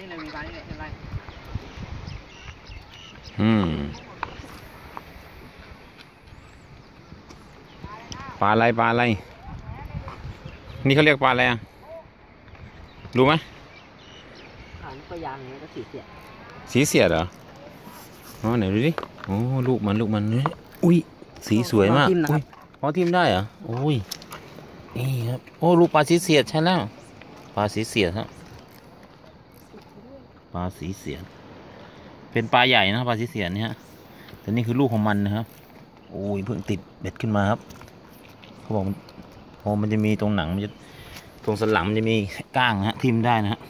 นี่เลยมีปลานี่เลยเป็นไรอืมปลาอะไรปลาอะไร นี่เขาเรียกปลาอะไรอะรู้ไหมอ่านี่ก็ยางนี่ก็สีเสียสีเสียดเหรออ๋อไหนดูดิโอ้ลูกมันลูกมันนี่อุ้ยสีสวยมากอุ้ยพอทิมได้เหรอโอ้ยนี่ครับโอ้ลูกปลาสีเสียดใช่แล้วปลาสีเสียดครับ ปลาสีเสียน เป็นปลาใหญ่นะปลาสีเสียนเนี่ยฮะแต่นี่คือลูกของมันนะครับโอ้ยเพิ่งติดเบ็ดขึ้นมาครับเขาบอกมันพอมันจะมีตรงหนังมันจะตรงสันหลังมันจะมีก้างฮะทิ่มได้นะฮะ